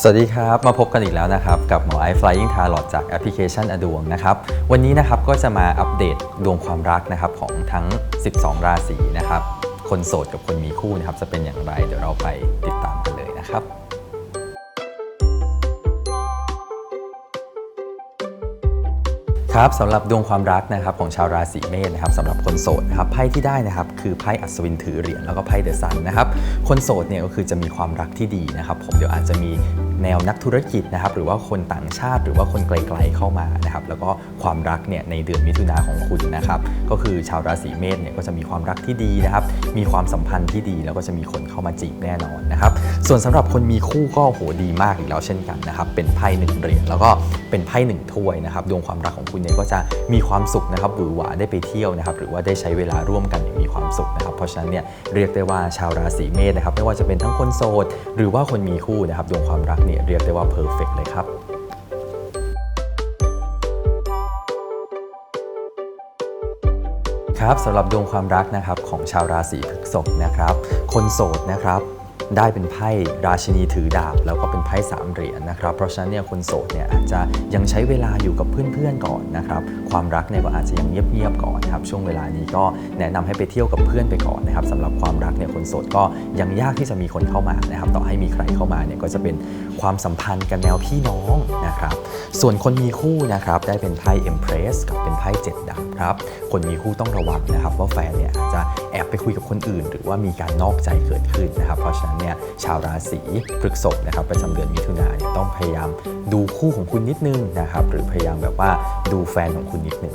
สวัสดีครับ มาพบกันอีกแล้วนะครับ กับหมอไอ Flying Tarot จากแอปพลิเคชันอดวงนะครับ วันนี้นะครับก็จะมาอัปเดตดวงความรักนะครับของทั้ง 12 ราศีนะครับ คนโสดกับคนมีคู่นะครับจะเป็นอย่างไรเดี๋ยวเราไปติดตามกันเลยนะครับครับสำหรับดวงความรักนะครับของชาวราศีเมษนะครับสำหรับคนโสดนะครับไพ่ที่ได้นะครับคือไพ่อัศวินถือเหรียญแล้วก็ไพ่เดอะซันนะครับคนโสดเนี่ยก็คือจะมีความรักที่ดีนะครับผมเดี๋ยวอาจจะมี แนวนักธุรกิจนะครับหรือว่าคนต่างชาติหรือว่าคนไกลๆเข้ามานะครับแล้วก็ ความรักเนี่ยในเดือนมิถุนาของคุณนะครับ ก็คือชาวราศีเมษเนี่ยก็จะมีความรักที่ดีนะครับ มีความสัมพันธ์ที่ดีแล้วก็จะมีคนเข้ามาจีบแน่นอนนะครับ ส่วนสำหรับคนมีคู่ก็โหดีมากอีกแล้วเช่นกันนะครับ เป็นไพ่หนึ่งเหรียญแล้วก็เป็นไพ่หนึ่งถ้วยนะครับ ดวงความรักของคุณเนี่ยก็จะมีความสุขนะครับหวือหวาได้ไปเที่ยวนะครับ หรือว่าได้ใช้เวลาร่วมกันอย่างมีความสุขนะครับ เพราะฉะนั้นเนี่ยเรียกได้ว่าชาวราศีเมษนะครับ ไม่ว่าจะเป็นทั้งคนโสดหรือว่าคนมีคู่นะครับ ดวงความรักเนี่ยเรียกได้ว่าเพอร์เฟกเลยครับ ครับสำหรับดวงความรักนะครับของชาวราศีพฤษภนะครับ คนโสดนะครับ ได้เป็นไพ่ราชินีถือดาบ แล้วก็เป็นไพ่สามเหรียญนะครับ เพราะฉะนั้นเนี่ยคนโสดเนี่ยอาจจะยังใช้เวลาอยู่กับเพื่อนๆก่อนนะครับความรักเนี่ยก็อาจจะยังเงียบๆก่อนนะครับช่วงเวลานี้ก็แนะนำให้ไปเที่ยวกับเพื่อนไปก่อนนะครับสำหรับความรักเนี่ยคนโสดก็ยังยากที่จะมีคนเข้ามานะครับต่อให้มีใครเข้ามาเนี่ยก็จะเป็นความสัมพันธ์กันแนวพี่น้องนะครับส่วนคนมีคู่นะครับได้เป็นไพ่ Empress กับเป็นไพ่เจ็ดดาบครับคนมีคู่ต้องระวังนะครับว่าแฟนเนี่ยอาจจะแอบไปคุยกับคนอื่น หรือว่ามีการนอกใจเกิดขึ้นนะครับเพราะฉะนั้นเนี่ยชาวราศีพฤษภนะครับประจำเดือนมิถุนายนเนี่ยต้องพยายามดูคู่ของคุณนิดนึงนะครับหรือพยายามแบบว่าดูแฟนของคุณนิดนึง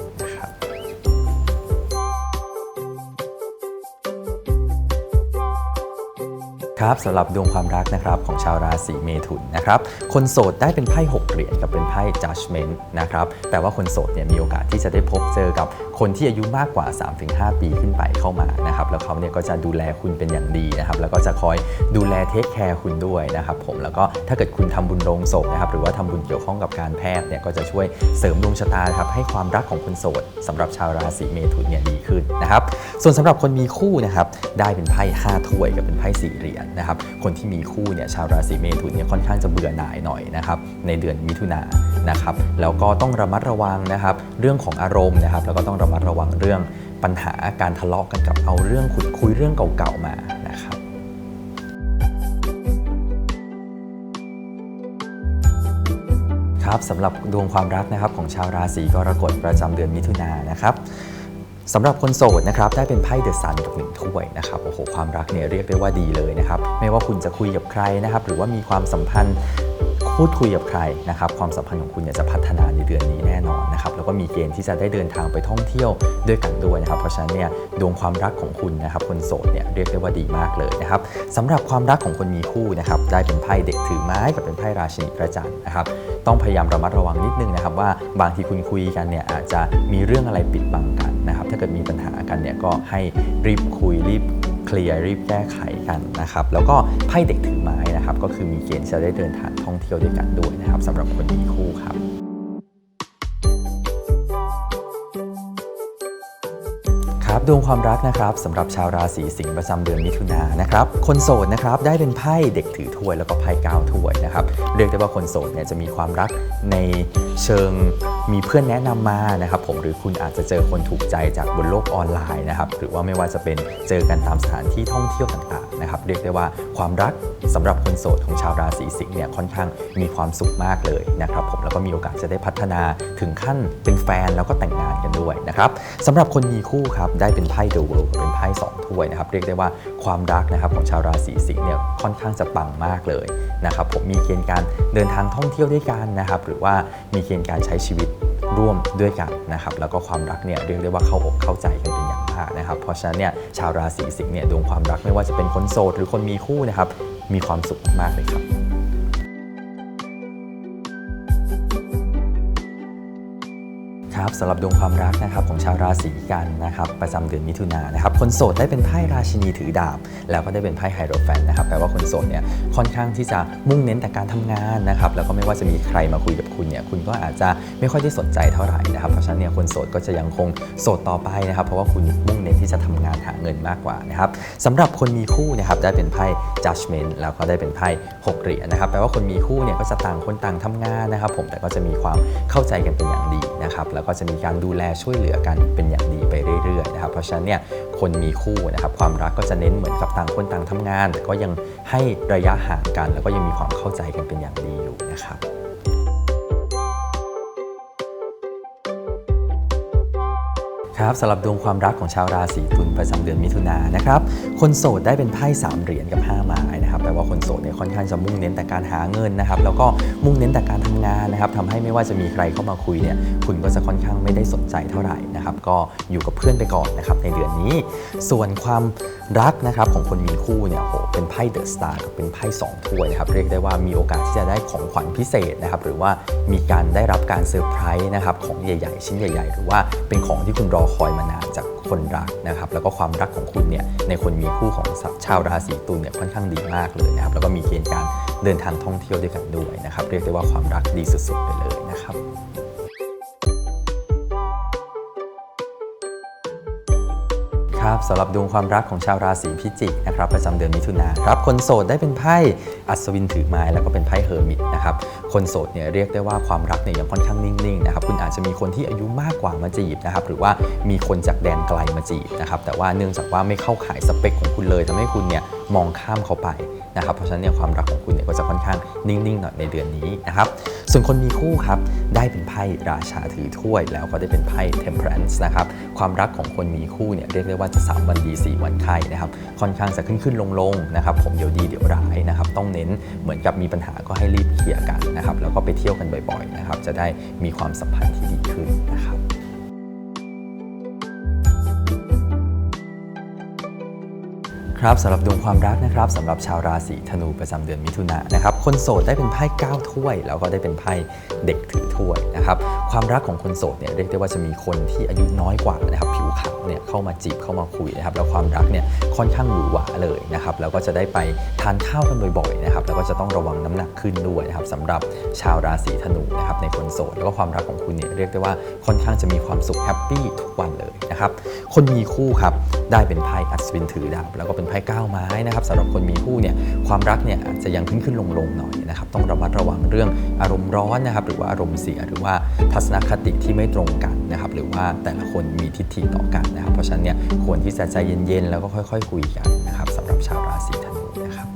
ครับสำหรับดวงความรักนะครับของชาวราศีเมถุนนะครับคนโสดได้เป็นไพ่6เหรียญกับเป็นไพ่ judgment นะครับแต่ว่าคนโสดเนี่ยมีโอกาสที่จะได้พบเจอกับคนที่อายุมากกว่า 3-5 ปีขึ้นไปเข้ามานะครับแล้วเขาเนี่ยก็จะดูแลคุณเป็นอย่างดีนะครับแล้วก็จะคอยดูแลเทคแคร์คุณด้วยนะครับผมแล้วก็ถ้าเกิดคุณทำบุญโรงศพนะครับหรือว่าทำบุญเกี่ยวข้องกับการแพทย์เนี่ยก็จะช่วยเสริมดวงชะตาครับให้ความรักของคนโสดสำหรับชาวราศีเมถุนเนี่ยดีขึ้นนะครับส่วนสำหรับคนมีคู่นะครับได้เป็นไพ่ห้าถ้วยกับเป็นไพ่สี่เหรียญนะครับ คนที่มีคู่เนี่ยชาวราศีเมถุนเนี่ยค่อนข้างจะเบื่อหน่ายหน่อยนะครับในเดือนมิถุนายนนะครับแล้วก็ต้องระมัดระวังนะครับเรื่องของอารมณ์นะครับแล้วก็ต้องระมัดระวังเรื่องปัญหาการทะเลาะกันกับเอาเรื่องขุดคุยเรื่องเก่าๆมานะครับครับสำหรับดวงความรักนะครับของชาวราศีกรกฎประจำเดือนมิถุนายนนะครับ สำหรับคนโสดนะครับได้เป็นไพ่เดอะซันกับหนึ่งถ้วยนะครับโอ้โหความรักเนี่ยเรียกได้ว่าดีเลยนะครับไม่ว่าคุณจะคุยกับใครนะครับหรือว่ามีความสัมพันธ์ พูดคุยกับใครนะครับความสัมพันธ์ของคุณเนี่ยจะพัฒนาในเดือนนี้แน่นอนนะครับแล้วก็มีเกณฑ์ที่จะได้เดินทางไปท่องเที่ยวด้วยกันด้วยนะครับเพราะฉะนั้นเนี่ยดวงความรักของคุณนะครับคนโสดเนี่ยเรียกได้ว่าดีมากเลยนะครับสำหรับความรักของคนมีคู่นะครับได้เป็นไพ่เด็กถือไม้กับเป็นไพ่ราชินีพระจันธ์นะครับต้องพยายามระมัดระวังนิดนึงนะครับว่าบางทีคุณคุยกันเนี่ยอาจจะมีเรื่องอะไรปิดบังกันนะครับถ้าเกิดมีปัญหากันเนี่ยก็ให้รีบคุยรีบ เคลียร์รีบแก้ไขกันนะครับ แล้วก็ไพ่เด็กถือไม้นะครับ ก็คือมีเกณฑ์จะได้เดินทางท่องเที่ยวด้วยกันด้วยนะครับสำหรับคนมีคู่ครับครับดวงความรักนะครับสำหรับชาวราศีสิงห์ประจำเดือนมิถุนายนนะครับคนโสดนะครับได้เป็นไพ่เด็กถือถ้วยแล้วก็ไพ่ก้าวถ้วยนะครับเรียกได้ว่าคนโสดเนี่ยจะมีความรักในเชิง มีเพื่อนแนะนำมานะครับผมหรือคุณอาจจะเจอคนถูกใจจากบนโลกออนไลน์นะครับหรือว่าไม่ว่าจะเป็นเจอกันตามสถานที่ท่องเที่ยวต่างๆ นะครับเรียกได้ว่าความรักสำหรับคนโสดของชาวราศีสิงห์เนี่ยค่อนข้างมีความสุขมากเลยนะครับผมแล้วก็มีโอกาสจะได้พัฒนาถึงขั้นเป็นแฟนแล้วก็แต่งงานกันด้วยนะครับสำหรับคนมีคู่ครับได้เป็นไพ่เดอะเวิลด์เป็นไพ่สองถ้วยนะครับเรียกได้ว่าความรักนะครับของชาวราศีสิงห์เนี่ยค่อนข้างจะปังมากเลยนะครับผมมีเกณฑ์การเดินทางท่องเที่ยวด้วยกันนะครับหรือว่ามีเกณฑ์การใช้ชีวิตร่วมด้วยกันนะครับแล้วก็ความรักเนี่ยเรียกได้ว่าเข้าอกเข้าใจกันเป็นอย่างานะครับ เพราะฉะนั้นเนี่ยชาวราศีสิงห์เนี่ยดวงความรักไม่ว่าจะเป็นคนโสดหรือคนมีคู่นะครับมีความสุขมากเลยครับ คครับสำหรับดวงความรักนะครับของชาวราศีกันนะครับประจำเดือนมิถุนายนนะครับคนโสดได้เป็นไพ่ราชินีถือดาบ แล้วก็ได้เป็นไพ่ไฮโรแฟนนะครับแปลว่าคนโสดเนี่ยค่อนข้างที่จะมุ่งเน้นแต่การทำงานนะครับแล้วก็ไม่ว่าจะมีใครมาคุยกับคุณเนี่ยคุณก็อาจจะไม่ค่อยได้สนใจเท่าไหร่นะครับเพราะฉะนั้นเนี่ยคนโสดก็จะยังคงโสดต่อไปนะครับเพราะว่าคุณมุ่งเน้นที่จะทำงานหาเงินมากกว่านะครับสำหรับคนมีคู่นะครับได้เป็นไพ่ judgment แล้วก็ได้เป็นไพ่หกเหรียญนะครับแปลว่าคนมีคู่เนี่ยก็จะต่างคนต่างทำงานนะครับผมแต่ก็จะมีความเข้าใจกันเป็นอย่างดีนะครับแล้วก็จะมีการดูแลช่วยเหลือกันเป็นอย่างดีไปเรื่อยๆนะครับเพราะฉะนั้นเนี่ยคนมีคู่นะครับความรักก็จะเน้นเหมือนกับต่างคนต่างทำงาน แต่ก็ยังให้ระยะห่างกัน แล้วก็ยังมีความเข้าใจกันเป็นอย่างดีอยู่นะครับครับสำหรับดวงความรักของชาวราศีตุลประจำเดือนมิถุนายนนะครับ คนโสดได้เป็นไพ่สามเหรียญกับ 5 ไม้ ว่าคนโสดเนี่ยค่อนข้างจะมุ่งเน้นแต่การหาเงินนะครับแล้วก็มุ่งเน้นแต่การทำงานนะครับทำให้ไม่ว่าจะมีใครเข้ามาคุยเนี่ยคุณก็จะค่อนข้างไม่ได้สนใจเท่าไหร่นะครับก็อยู่กับเพื่อนไปก่อนนะครับในเดือนนี้ ส่วนความรักนะครับของคนมีคู่เนี่ยโหเป็นไพ่เดอะสตาร์กับเป็นไพ่สองถ้วยนะครับเรียกได้ว่ามีโอกาสที่จะได้ของขวัญพิเศษนะครับหรือว่ามีการได้รับการเซอร์ไพรส์นะครับของใหญ่ ๆ ชิ้นใหญ่ ๆ หรือว่าเป็นของที่คุณรอคอยมานานจาก คนรักนะครับแล้วก็ความรักของคุณเนี่ยในคนมีคู่ของชาวราศีตุลเนี่ยค่อนข้างดีมากเลยนะครับแล้วก็มีเกณฑ์การเดินทางท่องเที่ยวด้วยกันด้วยนะครับเรียกได้ว่าความรักดีสุดๆไปเลยนะครับ ครับสำหรับดวงความรักของชาวราศีพิจิกนะครับประจำเดือนมิถุนาครับคนโสดได้เป็นไพ่อัศวินถือไม้แล้วก็เป็นไพ่เฮอร์มิตนะครับคนโสดเนี่ยเรียกได้ว่าความรักเนี่ยยังค่อนข้างนิ่งๆนะครับคุณอาจจะมีคนที่อายุมากกว่ามาจีบนะครับหรือว่ามีคนจากแดนไกลมาจีบนะครับแต่ว่าเนื่องจากว่าไม่เข้าขายสเปคของคุณเลยทำให้คุณเนี่ยมองข้ามเขาไป นะครับเพราะฉะนั้นเนี่ยความรักของคุณเนี่ยก็จะค่อนข้างนิ่งๆหน่อยในเดือนนี้นะครับส่วนคนมีคู่ครับได้เป็นไพ่ราชาถือถ้วย แล้วก็ได้เป็นไพ่ temperance นะครับความรักของคนมีคู่เนี่ยเรียกได้ว่าจะ 3 วันดี 4 วันไข้นะครับค่อนข้างจะขึ้นขึ้นลงลงๆนะครับผมเดี๋ยวดีเดี๋ยวร้ายนะครับต้องเน้นเหมือนกับมีปัญหาก็ให้รีบเคลียร์กันนะครับแล้วก็ไปเที่ยวกันบ่อยๆนะครับจะได้มีความสัมพันธ์ที่ดีขึ้นนะครับ ครับสำหรับดวงความรักนะครับสำหรับชาวราศีธนูประจำเดือนมิถุนายนนะครับคนโสดได้เป็นไพ่9ถ้วย แล้วก็ได้เป็นไพ่เด็กถือถ้วยนะครับความรักของคนโสดเนี่ยเรียกได้ว่าจะมีคนที่อายุน้อยกว่านะครับผิวขาวเนี่ย เข้ามาจีบเข้ามาคุยนะครับแล้วความรักเนี่ยค่อนข้างหวือหวาเลยนะครับแล้วก็จะได้ไปทานข้าวกันบ่อยๆนะครับแล้วก็จะต้องระวังน้ำหนักขึ้นด้วยนะครับสำหรับชาวราศีธนูนะครับในคนโสดแล้วก็ความรักของคุณเนี่ยเรียกได้ว่าค่อนข้างจะมีความสุขแฮปปี้ทุกวันเลยนะครับคนมีคู่ครับได้เป็นไพ่อัศวินถือดาบแล้วก็เป็นไพ่ก้าวไม้นะครับสำหรับคนมีคู่เนี่ยความรักเนี่ยจะยังขึ้นขึ้นลงลงๆหน่อยนะครับต้องระมัดระวังเรื่องอารมณ์ร้อนนะครับหรือว่าอารมณ์เสียหรือว่า ทัศนคติที่ไม่ตรงกันนะครับหรือว่าแต่ละคนมีทิฏฐิต่อกันนะครับ เพราะฉะนั้นเนี่ยควรที่จะใจเย็นๆ แล้วก็ค่อย ๆ คุยกันนะครับสำหรับชาวราศีธนูนะครับ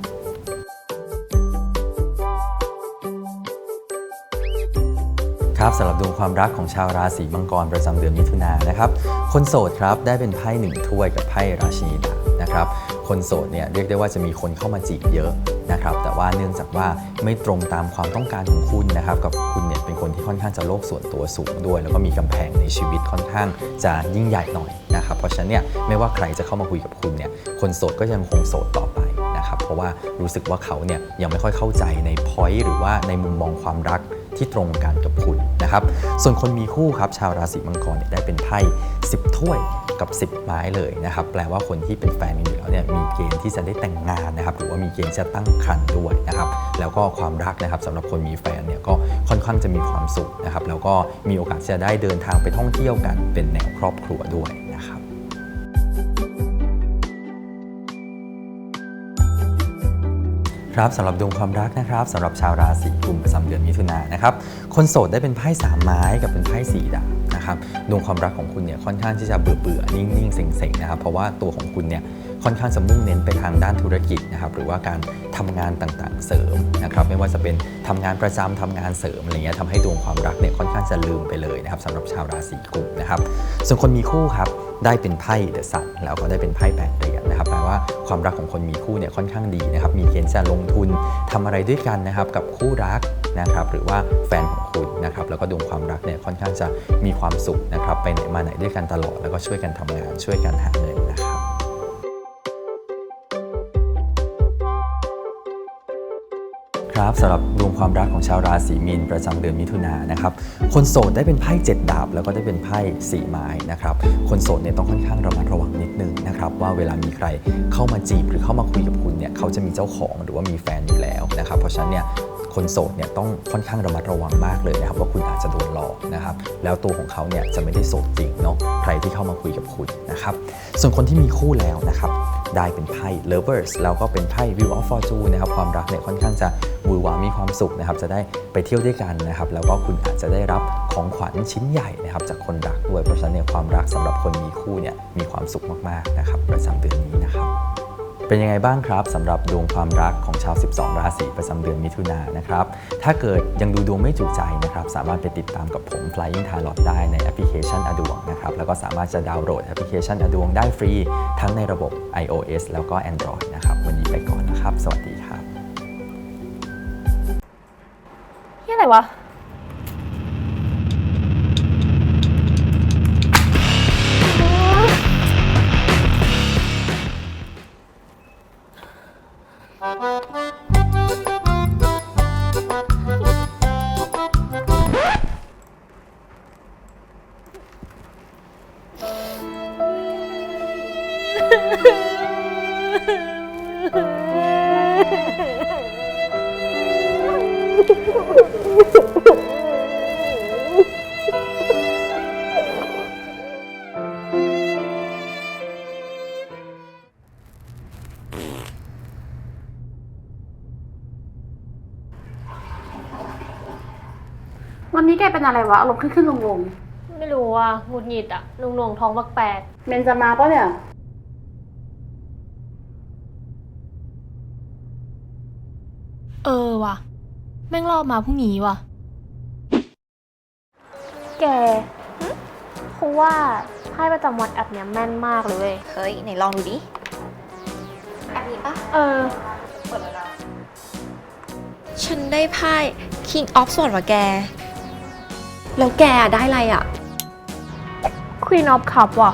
ครับสำหรับดวงความรักของชาวราศีมังกรประจำเดือนมิถุนายนนะครับ คนโสดครับได้เป็นไพ่หนึ่งถ้วยกับไพ่ราชินีดาบนะครับ คนโสดเนี่ยเรียกได้ว่าจะมีคนเข้ามาจีบเยอะนะครับ แต่ว่าเนื่องจากว่าไม่ตรงตามความต้องการของคุณนะครับ กับคุณ คนที่ค่อนข้างจะโลกส่วนตัวสูงด้วย แล้วก็มีกำแพงในชีวิตค่อนข้างจะยิ่งใหญ่หน่อยนะครับเพราะฉะนั้นเนี่ยไม่ว่าใครจะเข้ามาคุยกับคุณเนี่ยคนโสดก็ยังคงโสดต่อไปนะครับเพราะว่ารู้สึกว่าเขาเนี่ยยังไม่ค่อยเข้าใจในพอยต์หรือว่าในมุมมองความรัก ที่ตรงกันกับคุณนะครับ ส่วนคนมีคู่ครับชาวราศีมังกรเนี่ยได้เป็นไพ่10 ถ้วยกับ 10 ไม้เลยนะครับ แปลว่าคนที่เป็นแฟนกันอยู่แล้วเนี่ยมีเกณฑ์ที่จะได้แต่งงานนะครับ หรือว่ามีเกณฑ์จะตั้งครรภ์ด้วยนะครับ แล้วก็ความรักนะครับสำหรับคนมีแฟนเนี่ยก็ค่อนข้างจะมีความสุขนะครับ แล้วก็มีโอกาสจะได้เดินทางไปท่องเที่ยวกันเป็นแนวครอบครัวด้วย ครับสำหรับดวงความรักนะครับสำหรับชาวราศีกุมประจำเดือนมิถุนายนนะครับคนโสดได้เป็นไพ่สามไม้กับเป็นไพ่สีดาบนะครับดวงความรักของคุณเนี่ยค่อนข้างที่จะเบื่อเบื่อนิ่งๆเซ็งๆนะครับเพราะว่าตัวของคุณเนี่ย ค่อนข้างจะมุ่งเน้นไปทางด้านธุรกิจนะครับหรือว่าการทำงานต่างๆเสริมนะครับไม่ว่าจะเป็นทำงานประจำทำงานเสริมอะไรเงี้ยทำให้ดวงความรักเนี่ยค่อนข้างจะลืมไปเลยนะครับสำหรับชาวราศีกุมนะครับส่วนคนมีคู่ครับได้เป็นไพ่เดอะซันแล้วก็ได้เป็นไพ่แปดเหรียญนะครับแปลว่าความรักของคนมีคู่เนี่ยค่อนข้างดีนะครับมีเกณฑ์จะลงทุนทำอะไรด้วยกันนะครับกับคู่รักนะครับหรือว่าแฟนของคุณนะครับแล้วก็ดวงความรักเนี่ยค่อนข้างจะมีความสุขนะครับไปไหนมาไหนด้วยกันตลอดแล้วก็ช่วยกันทำงานช่วยกันหาเงินนะครับ ครับสำหรับดวงความรักของชาวราศีมีนประจำเดือนมิถุนายนนะครับคนโสดได้เป็นไพ่เจ็ดดาบ แล้วก็ได้เป็นไพ่สี่ไม้นะครับคนโสดเนี่ยต้องค่อนข้างระมัดระวังนิดนึงนะครับว่าเวลามีใครเข้ามาจีบหรือเข้ามาคุยกับคุณเนี่ยเขาจะมีเจ้าของหรือว่ามีแฟนอยู่แล้วนะครับเพราะฉะนั้นเนี่ยคนโสดเนี่ยต้องค่อนข้างระมัดระวังมากเลยนะครับว่าคุณอาจจะโดนหลอกนะครับแล้วตัวของเขาเนี่ยจะไม่ได้โสดจริงเนาะใครที่เข้ามาคุยกับคุณนะครับส่วนคนที่มีคู่แล้วนะครับ ได้เป็นไพ่ lovers แล้วก็เป็นไพ่ view of fortune นะครับความรักเนี่ยค่อนข้างจะหวือหวามีความสุขนะครับจะได้ไปเที่ยวด้วยกันนะครับแล้วก็คุณอาจจะได้รับของขวัญชิ้นใหญ่นะครับจากคนรักด้วยเพราะฉะนั้นเนี่ยความรักสำหรับคนมีคู่เนี่ยมีความสุขมากๆนะครับประจำเดือนนี้ เป็นยังไงบ้างครับสำหรับดวงความรักของชาว 12 ราศีประจำเดือนมิถุนายนนะครับถ้าเกิดยังดูดวงไม่จุใจนะครับสามารถไปติดตามกับผม Flying Tarot ได้ในแอปพลิเคชันอดวงนะครับแล้วก็สามารถจะดาวน์โหลดแอปพลิเคชันอดวงได้ฟรี ทั้งในระบบ iOS แล้วก็ Android นะครับวันนี้ไปก่อนนะครับ สวัสดีครับนี่อะไรวะ เป็นอะไรวะอารมณ์ขึ้นขึ้นลงลงไม่รู้ว่าหงุดหงิดอะหนุ่งหน่วงๆท้องบักแปดเมนจะมาปะเนี่ย เออว่ะ แม่งรอบมาพรุ่งนี้ว่ะ แกเพราะว่าไพ่ประจำวันแอปเนี้ยแม่นมากเลยเว้ยเฮ้ยไหนลองดูดิแอปนี้ปะเออฉันได้ไพ่ King of Swords ว่ะแก แล้วแกอะได้อะไรอะ Queen of Cup ว่ะ